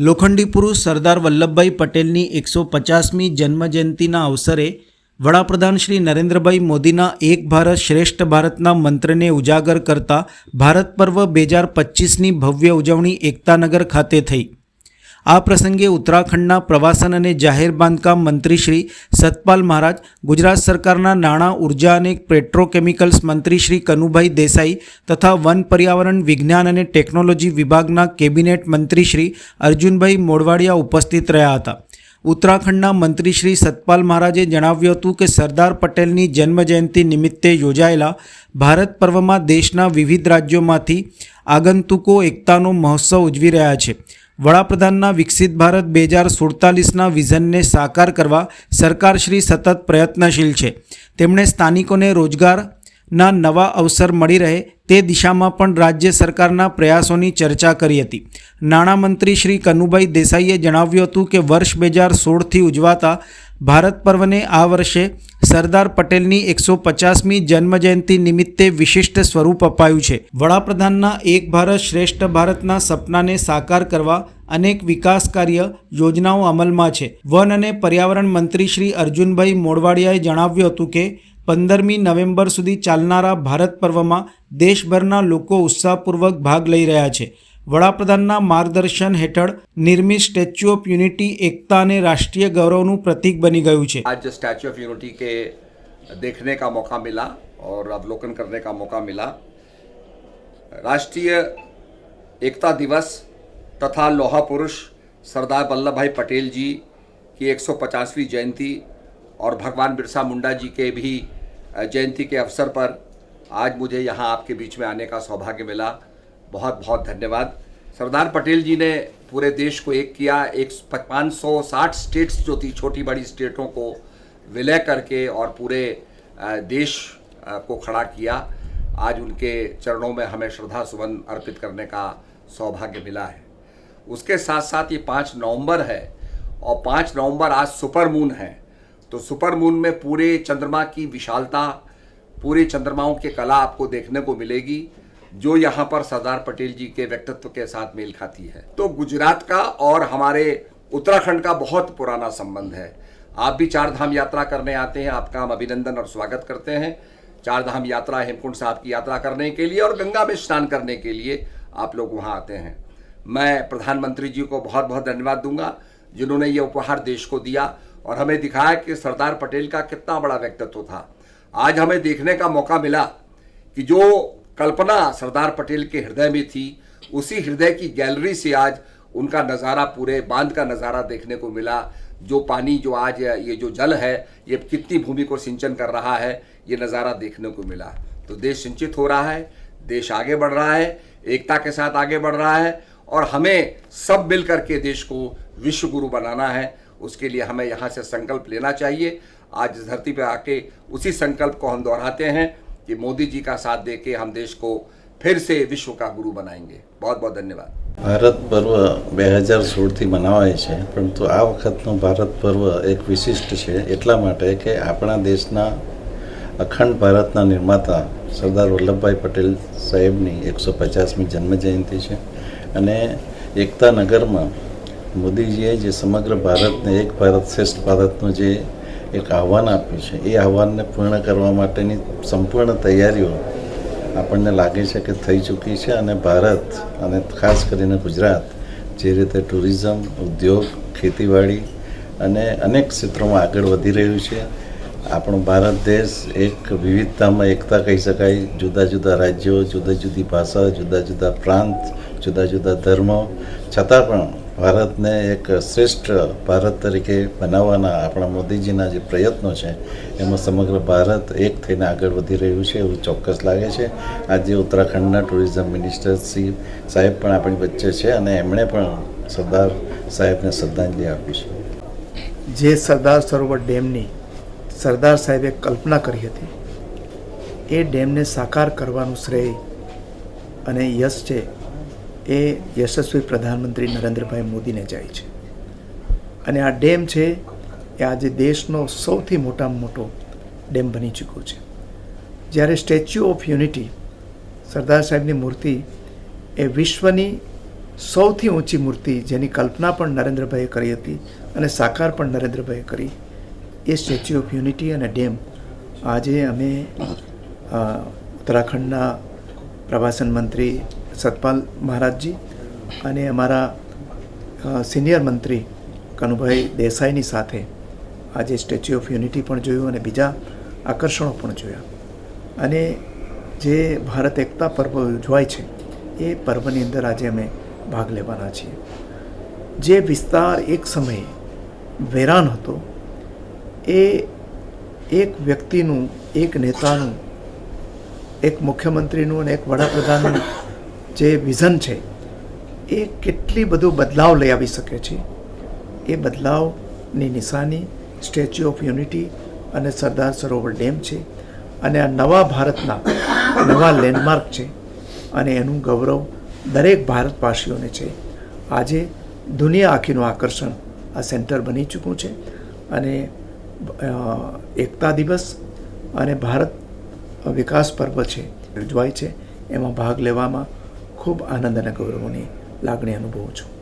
લોખંડી પુરુષ સરદાર વલ્લભભાઈ પટેલની એકસો પચાસમી જન્મજયંતિના અવસરે વડાપ્રધાન શ્રી નરેન્દ્રભાઈ મોદીના એક ભારત શ્રેષ્ઠ ભારતના મંત્રને ઉજાગર કરતા ભારત પર્વ બે હજાર પચીસની ભવ્ય ઉજવણી એકતાનગર ખાતે થઈ. આ પ્રસંગે ઉત્તરાખંડના પ્રવાસન અને જાહેર બાંધકામ મંત્રી શ્રી સતપાલ મહારાજ, ગુજરાત સરકારના નાણાં, ઊર્જા અને પેટ્રોકેમિકલ્સ મંત્રી શ્રી કનુભાઈ દેસાઈ તથા વન પર્યાવરણ વિજ્ઞાન અને ટેકનોલોજી વિભાગના કેબિનેટ મંત્રી શ્રી અર્જુનભાઈ મોડવાડિયા ઉપસ્થિત રહ્યા હતા. ઉત્તરાખંડના મંત્રી શ્રી સતપાલ મહારાજે જણાવ્યું હતું કે સરદાર પટેલની જન્મજયંતિ નિમિત્તે યોજાયેલા ભારત પર્વમાં દેશના વિવિધ રાજ્યોમાંથી આગંતુકો એકતાનો મહોત્સવ ઉજવી રહ્યા છે. વડાપ્રધાનના વિકસિત ભારત બે હજાર સુડતાલીસના વિઝનને સાકાર કરવા સરકારશ્રી સતત પ્રયત્નશીલ છે. તેમણે સ્થાનિકોને રોજગારના નવા અવસર મળી રહે તે દિશામાં પણ રાજ્ય સરકારના પ્રયાસોની ચર્ચા કરી હતી. નાણામંત્રી શ્રી કનુભાઈ દેસાઈએ જણાવ્યું હતું કે વર્ષ બે હજાર સોળથી ઉજવાતા ભારત પર્વને આ વર્ષે સરદાર પટેલની એકસો પચાસમી જન્મજયંતિ નિમિત્તે વિશિષ્ટ સ્વરૂપ અપાયું છે. વડાપ્રધાનના એક ભારત શ્રેષ્ઠ ભારતના સપનાને સાકાર કરવા અનેક વિકાસ કાર્ય યોજનાઓ અમલમાં છે. વન અને પર્યાવરણ મંત્રી શ્રી અર્જુનભાઈ મોડવાડિયાએ જણાવ્યું હતું કે પંદરમી નવેમ્બર સુધી ચાલનારા ભારત પર્વમાં દેશભરના લોકો ઉત્સાહપૂર્વક ભાગ લઈ રહ્યા છે વડાપ્રધાનના માર્ગદર્શન હેઠળ નિર્મિત સ્ટેચ્યુ ઓફ યુનિટી એકતા અને રાષ્ટ્રીય ગૌરવનું પ્રતીક બની ગયું છે आज स्टैचू ऑफ यूनिटी के देखने का मौका मिला और अवलोकन करने का मौका मिला राष्ट्रीय एकता दिवस तथा लोहा पुरुष सरदार वल्लभ भाई पटेल जी की 150वीं जयंती और भगवान बिरसा मुंडा जी के भी अ, जयंती के अवसर पर आज मुझे यहाँ आपके बीच में आने का सौभाग्य मिला। बहुत बहुत धन्यवाद। सरदार पटेल जी ने पूरे देश को एक किया, एक पाँच सौ साठ स्टेट्स जो थी, छोटी बड़ी स्टेटों को विलय करके और पूरे देश को खड़ा किया। आज उनके चरणों में हमें श्रद्धा सुमन अर्पित करने का सौभाग्य मिला है। उसके साथ साथ ये पाँच नवंबर है और पाँच नवंबर आज सुपर मून है। तो सुपर मून में पूरे चंद्रमा की विशालता, पूरे चंद्रमाओं की कला आपको देखने को मिलेगी, जो यहाँ पर सरदार पटेल जी के व्यक्तित्व के साथ मेल खाती है। तो गुजरात का और हमारे उत्तराखंड का बहुत पुराना संबंध है। आप भी चार धाम यात्रा करने आते हैं, आपका हम अभिनंदन और स्वागत करते हैं। चार धाम यात्रा, हेमकुंड साहब की यात्रा करने के लिए और गंगा में स्नान करने के लिए आप लोग वहाँ आते हैं। मैं प्रधानमंत्री जी को बहुत बहुत धन्यवाद दूँगा, जिन्होंने ये उपहार देश को दिया। और हमें दिखाया कि सरदार पटेल का कितना बड़ा व्यक्तित्व था। आज हमें देखने का मौका मिला कि जो कल्पना सरदार पटेल के हृदय में थी, उसी हृदय की गैलरी से आज उनका नज़ारा, पूरे बाँध का नज़ारा देखने को मिला। जो पानी, जो आज ये जो जल है, ये कितनी भूमि को सिंचन कर रहा है, ये नज़ारा देखने को मिला। तो देश सिंचित हो रहा है, देश आगे बढ़ रहा है, एकता के साथ आगे बढ़ रहा है और हमें सब मिल करके देश को विश्व गुरु बनाना है। उसके लिए हमें यहाँ से संकल्प लेना चाहिए आज इस धरती पे आके उसी संकल्प को हम दोहराते हैं कि मोदी जी का साथ दे के हम देश को फिर से विश्व का गुरु बनाएंगे बहुत बहुत धन्यवाद ભારત પર્વ બે હજાર સોળથી મનાવાય છે પરંતુ આ વખતનું ભારત પર્વ એક વિશિષ્ટ છે એટલા માટે કે આપણા દેશના અખંડ ભારતના નિર્માતા સરદાર વલ્લભભાઈ પટેલ સાહેબની એકસો પચાસમી જન્મજયંતિ છે અને એકતા નગરમાં મોદીજીએ જે સમગ્ર ભારતને એક ભારત શ્રેષ્ઠ ભારતનું જે એક આહવાન આપ્યું છે, એ આહવાનને પૂર્ણ કરવા માટેની સંપૂર્ણ તૈયારીઓ આપણને લાગે છે કે થઈ ચૂકી છે અને ભારત અને ખાસ કરીને ગુજરાત જે રીતે ટુરિઝમ, ઉદ્યોગ, ખેતીવાડી અને અનેક ક્ષેત્રોમાં આગળ વધી રહ્યું છે. આપણો ભારત દેશ એક વિવિધતામાં એકતા કહી શકાય. જુદા જુદા રાજ્યો, જુદા જુદી ભાષા, જુદા જુદા પ્રાંત, જુદા જુદા ધર્મો. છતાં પણ ભારતને એક શ્રેષ્ઠ ભારત તરીકે બનાવવાના આપણા મોદીજીના જે પ્રયત્નો છે, એમાં સમગ્ર ભારત એક થઈને આગળ વધી રહ્યું છે એવું ચોક્કસ લાગે છે. આજે ઉત્તરાખંડના ટુરિઝમ મિનિસ્ટર શ્રી સાહેબ પણ આપણી વચ્ચે છે અને એમણે પણ સરદાર સાહેબને શ્રદ્ધાંજલિ આપી છે. જે સરદાર સરોવર ડેમની સરદાર સાહેબે કલ્પના કરી હતી, એ ડેમને સાકાર કરવાનું શ્રેય અને યશ છે એ યશસ્વી પ્રધાનમંત્રી નરેન્દ્રભાઈ મોદીને જાય છે. અને આ ડેમ છે એ આજે દેશનો સૌથી મોટામાં મોટો ડેમ બની ચૂક્યો છે. જ્યારે સ્ટેચ્યુ ઓફ યુનિટી સરદાર સાહેબની મૂર્તિ એ વિશ્વની સૌથી ઊંચી મૂર્તિ જેની કલ્પના પણ નરેન્દ્રભાઈએ કરી હતી અને સાકાર પણ નરેન્દ્રભાઈએ કરી, એ સ્ટેચ્યુ ઓફ યુનિટી અને ડેમ આજે અમે ઉત્તરાખંડના પ્રવાસન મંત્રી સતપાલ મહારાજજી અને અમારા સિનિયર મંત્રી કનુભાઈ દેસાઈની સાથે આજે સ્ટેચ્યુ ઓફ યુનિટી પણ જોયું અને બીજા આકર્ષણો પણ જોયા. અને જે ભારત એકતા પર્વ ઉજવાય છે, એ પર્વની અંદર આજે અમે ભાગ લેવાના છીએ. જે વિસ્તાર એક સમયે વેરાન હતો, એ એક વ્યક્તિનું, એક નેતાનું, એક મુખ્યમંત્રીનું અને એક વડાપ્રધાનનું જે વિઝન છે, એ કેટલી બધું બદલાવ લઈ આવી શકે છે? એ બદલાવની નિશાની સ્ટેચ્યુ ઓફ યુનિટી અને સરદાર સરોવર ડેમ છે અને આ નવા ભારતના નવા લેન્ડમાર્ક છે અને એનું ગૌરવ દરેક ભારતવાસીઓને છે. આજે દુનિયા આખીનું આકર્ષણ આ સેન્ટર બની ચૂક્યું છે અને એકતા દિવસ અને ભારત વિકાસ પર્વ છે, ઉજવાય છે. એમાં ભાગ લેવામાં ખૂબ આનંદ અને ગૌરવની લાગણી અનુભવું છું.